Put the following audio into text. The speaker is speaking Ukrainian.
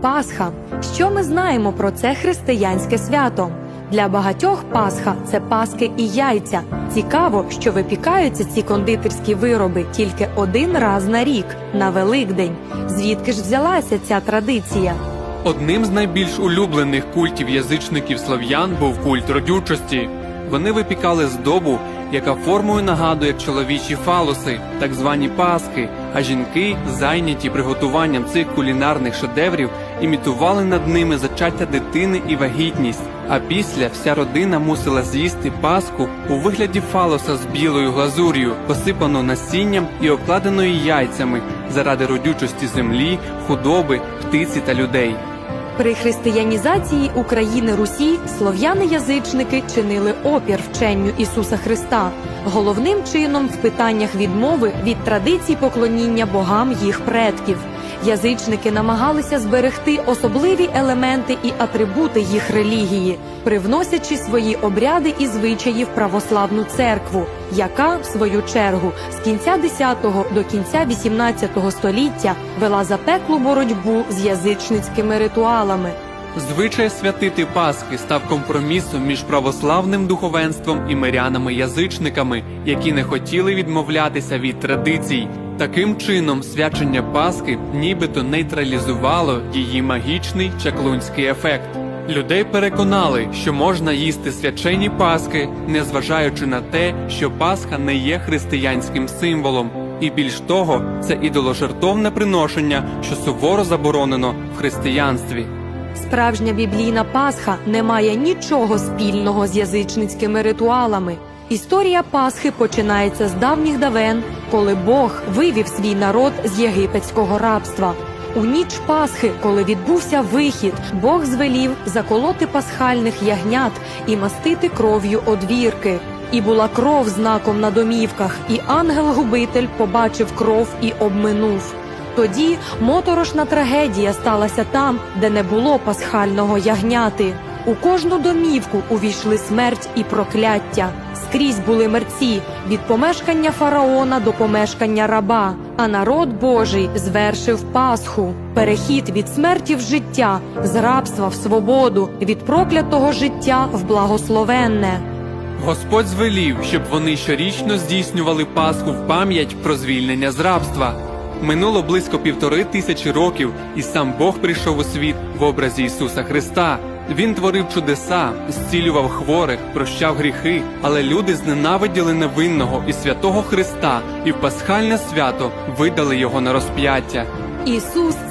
Пасха. Що ми знаємо про це християнське свято? Для багатьох Пасха це паски і яйця. Цікаво, що випікаються ці кондитерські вироби тільки один раз на рік на Великдень. Звідки ж взялася ця традиція? Одним з найбільш улюблених культів язичників слов'ян був культ родючості. Вони випікали здобу, яка формою нагадує чоловічі фалоси, так звані паски, а жінки, зайняті приготуванням цих кулінарних шедеврів, імітували над ними зачаття дитини і вагітність. А після вся родина мусила з'їсти паску у вигляді фалоса з білою глазур'ю, посипану насінням і обкладеною яйцями заради родючості землі, худоби, птиці та людей. При християнізації України Русі слов'яни-язичники чинили опір вченню Ісуса Христа, головним чином в питаннях відмови від традицій поклоніння богам їх предків. Язичники намагалися зберегти особливі елементи і атрибути їх релігії, привносячи свої обряди і звичаї в православну церкву, яка, в свою чергу, з кінця 10-го до кінця 18-го століття вела запеклу боротьбу з язичницькими ритуалами. Звичай святити Пасхи став компромісом між православним духовенством і мирянами-язичниками, які не хотіли відмовлятися від традицій. Таким чином, свячення Пасхи нібито нейтралізувало її магічний чаклунський ефект. Людей переконали, що можна їсти свячені Пасхи, незважаючи на те, що Пасха не є християнським символом. І більш того, це ідоложертовне приношення, що суворо заборонено в християнстві. Справжня біблійна Пасха не має нічого спільного з язичницькими ритуалами. Історія Пасхи починається з давніх давен, коли Бог вивів свій народ з єгипетського рабства. У ніч Пасхи, коли відбувся вихід, Бог звелів заколоти пасхальних ягнят і мастити кров'ю одвірки. І була кров знаком на домівках, і ангел-губитель побачив кров і обминув. Тоді моторошна трагедія сталася там, де не було пасхального ягняти. У кожну домівку увійшли смерть і прокляття. Скрізь були мерці від помешкання фараона до помешкання раба. А народ Божий звершив Пасху, перехід від смерті в життя, з рабства в свободу, від проклятого життя в благословенне. Господь звелів, щоб вони щорічно здійснювали Пасху в пам'ять про звільнення з рабства. Минуло близько півтори тисячі років, і сам Бог прийшов у світ в образі Ісуса Христа. Він творив чудеса, зцілював хворих, прощав гріхи, але люди зненавиділи невинного і святого Христа, і в пасхальне свято видали його на розп'яття. Ісус